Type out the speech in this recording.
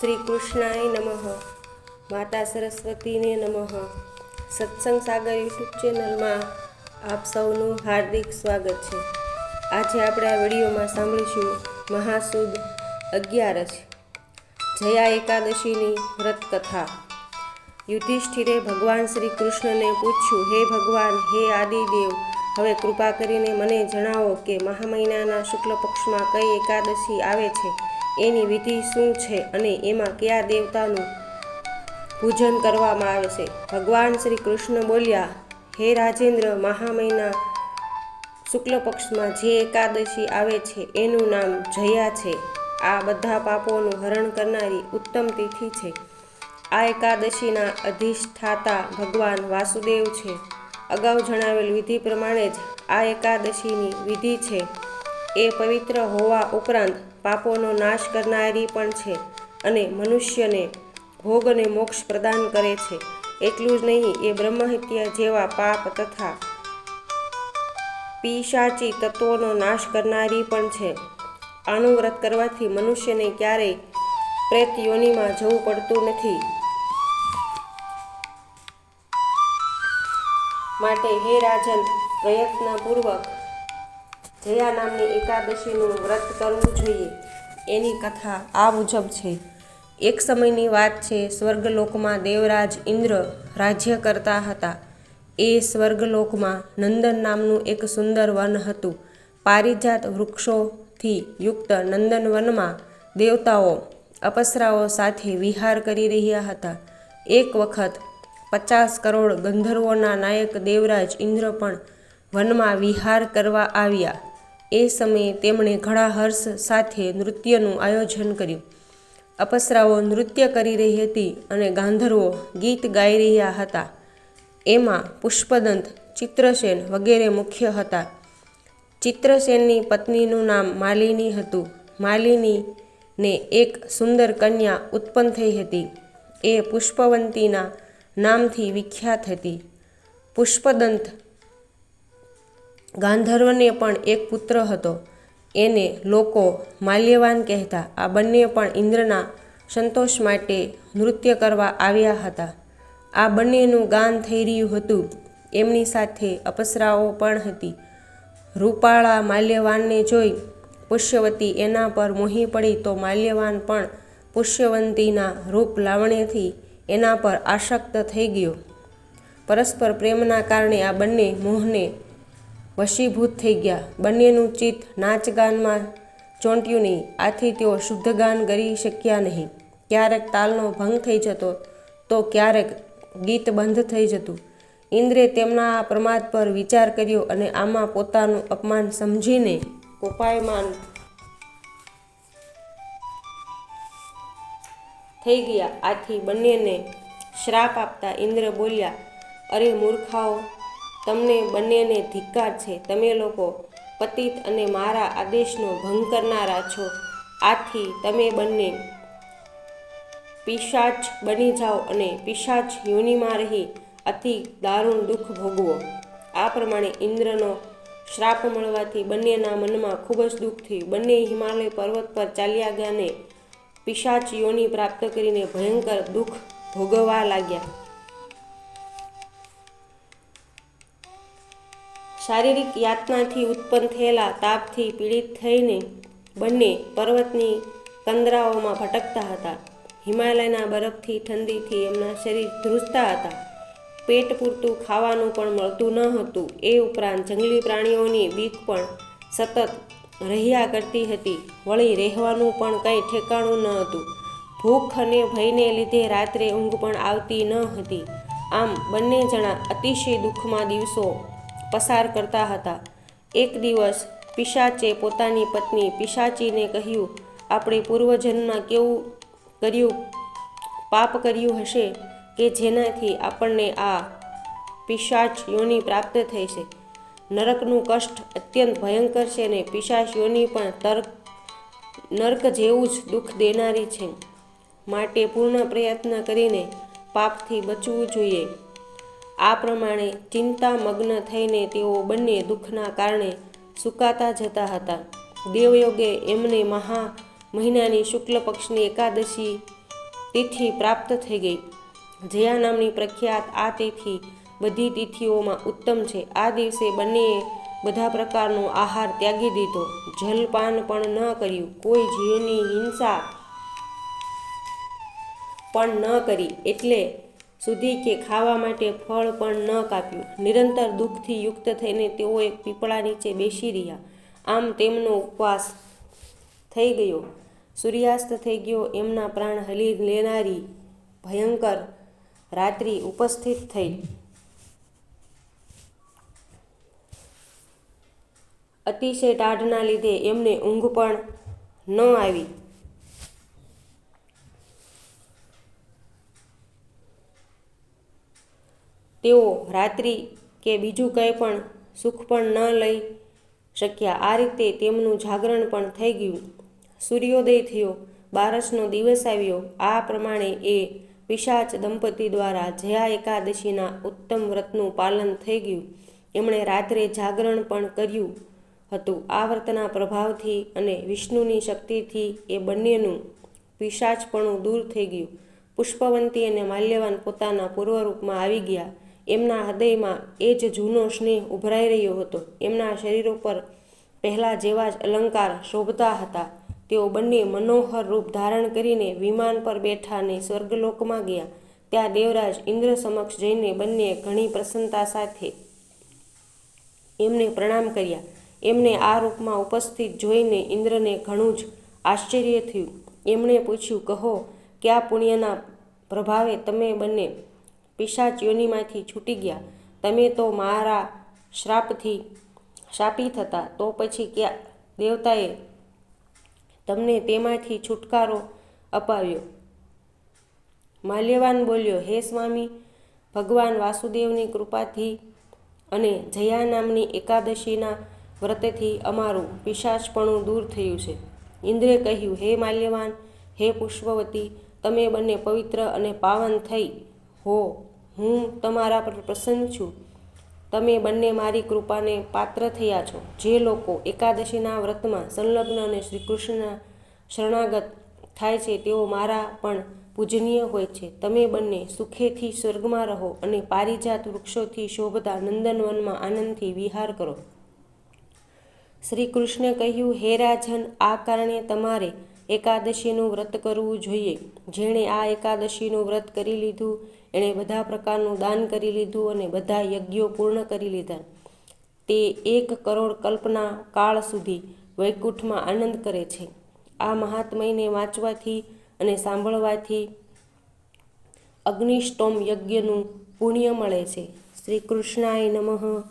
શ્રી કૃષ્ણાય નમઃ. માતા સરસ્વતીને નમઃ. સત્સંગ સાગર યુટ્યુબ ચેનલમાં આપ સૌનું હાર્દિક સ્વાગત છે. આજે આપણે આ વિડીયોમાં સાંભળીશું મહાસુદ અગિયારસ, જયા એકાદશીની વ્રત કથા યુધિષ્ઠિરે ભગવાન શ્રી કૃષ્ણને પૂછ્યું, હે ભગવાન, હે આદિદેવ, હવે કૃપા કરીને મને જણાવો કે મહા મહિનાના શુક્લ પક્ષમાં કઈ એકાદશી આવે છે? એની વિધિ શું છે અને એમાં કયા દેવતાનું પૂજન કરવામાં આવે છે? ભગવાન શ્રી કૃષ્ણ બોલ્યા, હે રાજેન્દ્ર, મહામહિના શુક્લ પક્ષમાં જે એકાદશી આવે છે, એનું નામ જયા છે. આ બધા પાપોનું હરણ કરનારી ઉત્તમ તિથિ છે. આ એકાદશીના અધિષ્ઠાતા ભગવાન વાસુદેવ છે. અગાઉ જણાવેલ વિધિ પ્રમાણે જ આ એકાદશીની વિધિ છે. એ પવિત્ર હોવા ઉપરાંત પાપોનો નાશ કરનારી પણ છે અને મનુષ્યને ભોગ અને મોક્ષ પ્રદાન કરે છે. એટલું જ નહીં, એ બ્રહ્મહત્યા જેવા પાપ તથા પિશાચી તત્વોનો નાશ કરનારી પણ છે. આનું વ્રત કરવાથી મનુષ્યને ક્યારેય પ્રેત યોનિમાં જવું પડતું નથી. માટે હે રાજન, પ્રયત્નપૂર્વક જયા નામની એકાદશીનું વ્રત કરવું જોઈએ. એની કથા આ મુજબ છે. એક સમયની વાત છે, સ્વર્ગલોકમાં દેવરાજ ઇન્દ્ર રાજ્ય કરતા હતા. એ સ્વર્ગલોકમાં નંદન નામનું એક સુંદર વન હતું. પારિજાત વૃક્ષોથી યુક્ત નંદનવનમાં દેવતાઓ અપસરાઓ સાથે વિહાર કરી રહ્યા હતા. એક વખત પચાસ કરોડ ગંધર્વોના નાયક દેવરાજ ઇન્દ્ર પણ વનમાં વિહાર કરવા આવ્યા. એ સમયે તેમણે ઘણા હર્ષ સાથે નૃત્યનું આયોજન કર્યું. અપસરાઓ નૃત્ય કરી રહી હતી અને ગાંધર્વો ગીત ગાઈ રહ્યા હતા. એમાં પુષ્પદંત, ચિત્રસેન વગેરે મુખ્ય હતા. ચિત્રસેનની પત્નીનું નામ માલિની હતું. માલિનીને એક સુંદર કન્યા ઉત્પન્ન થઈ હતી. એ પુષ્પવંતીના નામથી વિખ્યાત હતી. પુષ્પદંત ગાંધર્વને પણ એક પુત્ર હતો. એને લોકો માલ્યવાન કહેતા આ બંને પણ ઇન્દ્રના સંતોષ માટે નૃત્ય કરવા આવ્યા હતા. આ બંનેનું ગાન થઈ રહ્યું હતું. એમની સાથે અપસરાઓ પણ હતી. રૂપાળા માલ્યવાનને જોઈ પુષ્યવતી એના પર મોહી પડી તો માલ્યવાન પણ પુષ્યવંતીના રૂપ લાવણ્યથી એના પર આસક્ત થઈ ગયો. પરસ્પર પ્રેમના કારણે આ બંને મોહને વશીભૂત થઈ ગયા. બંનેનું ચિત્ત નાચગાનમાં ચોંટ્યું નહીં આથી તેઓ શુદ્ધ ગાન કરી શક્યા નહીં. ક્યારેક તાલનો ભંગ થઈ જતો તો ક્યારેક ગીત બંધ થઈ જતું. ઇન્દ્રે તેમના આ પ્રમાદ પર વિચાર કર્યો અને આમાં પોતાનું અપમાન સમજીને કોપાયમાન થઈ ગયા. આથી બંનેને શ્રાપ આપતા ઇન્દ્ર બોલ્યા, અરે મૂર્ખાઓ તમને બંનેને ધિક્કાર છે. તમે લોકો પતિત અને મારા આદેશનો ભંગ કરનારા છો. આથી તમે બંને પિશાચ બની જાઓ અને પિશાચ યોનિમાં રહી અતિ દારૂણ દુઃખ ભોગવો. આ પ્રમાણે ઇન્દ્રનો શ્રાપ મળવાથી બંનેના મનમાં ખૂબ જ દુઃખ થયું. બંને હિમાલય પર્વત પર ચાલ્યા ગયા ને પિશાચ યોની પ્રાપ્ત કરીને ભયંકર દુઃખ ભોગવવા લાગ્યા. શારીરિક યાતનાથી ઉત્પન્ન થયેલા તાપથી પીડિત થઈને બંને પર્વતની કંદરાઓમાં ભટકતા હતા. હિમાલયના બરફથી ઠંડીથી એમના શરીર ધ્રુજતા હતા. પેટ પૂરતું ખાવાનું પણ મળતું ન હતું. એ ઉપરાંત જંગલી પ્રાણીઓની બીક પણ સતત રહ્યા કરતી હતી. વળી રહેવાનું પણ કંઈ ઠેકાણું ન હતું. ભૂખ અને ભયને લીધે રાત્રે ઊંઘ પણ આવતી ન હતી. આમ બંને જણા અતિશય દુઃખમાં દિવસો પસાર કરતા હતા. એક દિવસ પિશાચે પોતાની પત્ની પિશાચીને કહ્યું, આપણે પૂર્વજન્મમાં કેવું કર્યું, પાપ કર્યું હશે કે જેનાથી આપણને આ પિશાચ યોની પ્રાપ્ત થઈ છે? નરકનું કષ્ટ અત્યંત ભયંકર છે અને પિશાચ યોની પણ તર્ક, નર્ક જેવું જ દુઃખ દેનારી છે. માટે પૂર્ણ પ્રયત્ન કરીને પાપથી બચવું જોઈએ. આ પ્રમાણે ચિંતામગ્ન થઈને તેઓ બંને દુઃખના કારણે સુકાતા જતા હતા. દેવયોગે એમને મહા મહિનાની શુક્લ પક્ષની એકાદશી તિથિ પ્રાપ્ત થઈ ગઈ. જયા નામની પ્રખ્યાત આ તિથિ બધી તિથિઓમાં ઉત્તમ છે. આ દિવસે બંનેએ બધા પ્રકારનો આહાર ત્યાગી દીધો. જલપાન પણ ન કર્યું. કોઈ જીવની હિંસા પણ ન કરી. એટલે સુધી કે ખાવા માટે ફળ પણ ન કાપ્યું. નિરંતર દુઃખથી યુક્ત થઈને તેઓ એક પીપળા નીચે બેસી રહ્યા. આમ તેમનો ઉપવાસ થઈ ગયો. સૂર્યાસ્ત થઈ ગયો. એમના પ્રાણ હલી લેનારી ભયંકર રાત્રિ ઉપસ્થિત થઈ. અતિશય ટાઢના લીધે એમને ઊંઘ પણ ન આવી. તેઓ રાત્રિ કે બીજું કંઈ પણ સુખ પણ ન લઈ શક્યા. આ રીતે તેમનું જાગરણ પણ થઈ ગયું. સૂર્યોદય થયો. બારસનો દિવસ આવ્યો. આ પ્રમાણે એ પિશાચ દંપતી દ્વારા જયા એકાદશીના ઉત્તમ વ્રતનું પાલન થઈ ગયું. એમણે રાત્રે જાગરણ પણ કર્યું હતું. આ વ્રતના પ્રભાવથી અને વિષ્ણુની શક્તિથી એ બંનેનું પિશાચપણું દૂર થઈ ગયું. પુષ્પવંતી અને માલ્યવાન પોતાના પૂર્વરૂપમાં આવી ગયા. એમના હૃદયમાં એ જ જૂનો સ્નેહ ઉભરાઈ રહ્યો હતો. એમના શરીરો પર પહેલાં જેવા જ અલંકાર શોભતા હતા. તેઓ બંને મનોહર રૂપ ધારણ કરીને વિમાન પર બેઠા ને સ્વર્ગલોકમાં ગયા. ત્યાં દેવરાજ ઇન્દ્ર સમક્ષ જઈને બંને ઘણી પ્રસન્નતા સાથે એમને પ્રણામ કર્યા. એમને આ રૂપમાં ઉપસ્થિત જોઈને ઇન્દ્રને ઘણું જ આશ્ચર્ય થયું. એમણે પૂછ્યું, કહો, કયા પુણ્યના પ્રભાવે તમે બંને પિશાચ યોનિમાંથી છૂટી ગયા. તમે તો મારા શ્રાપથી શાપી થતા, તો પછી ક્યાં દેવતાએ તમને તેમાંથી છુટકારો અપાવ્યો? માલ્યવાન બોલ્યો, હે સ્વામી, ભગવાન વાસુદેવની કૃપાથી અને જયા નામની એકાદશીના વ્રતથી અમારું પિશાચપણું દૂર થયું છે. ઇન્દ્રે કહ્યું, હે માલ્યવાન, હે પુષ્પવતી, તમે બંને પવિત્ર અને પાવન થઈ હો. હું તમારા પર પ્રસન્ન છું. તમે બંને મારી કૃપાને પાત્ર થયા છો. જે લોકો એકાદશીના વ્રતમાં સંલગ્ન અને શ્રીકૃષ્ણના શરણાગત થાય છે, તેઓ મારા પણ પૂજનીય હોય છે. તમે બંને સુખેથી સ્વર્ગમાં રહો અને પારિજાત વૃક્ષોથી શોભતા નંદનવનમાં આનંદથી વિહાર કરો. શ્રી કૃષ્ણે કહ્યું, હે રાજન, આ કારણે તમારે એકાદશીનું વ્રત કરવું જોઈએ. જેણે આ એકાદશીનું વ્રત કરી લીધું એણે બધા પ્રકારનું દાન કરી લીધું અને બધા યજ્ઞો પૂર્ણ કરી લીધા. તે એક કરોડ કલ્પના કાળ સુધી વૈકુંઠમાં આનંદ કરે છે. આ મહાત્મયને વાંચવાથી અને સાંભળવાથી અગ્નિષ્ટોમ યજ્ઞનું પુણ્ય મળે છે. શ્રી કૃષ્ણાય નમઃ.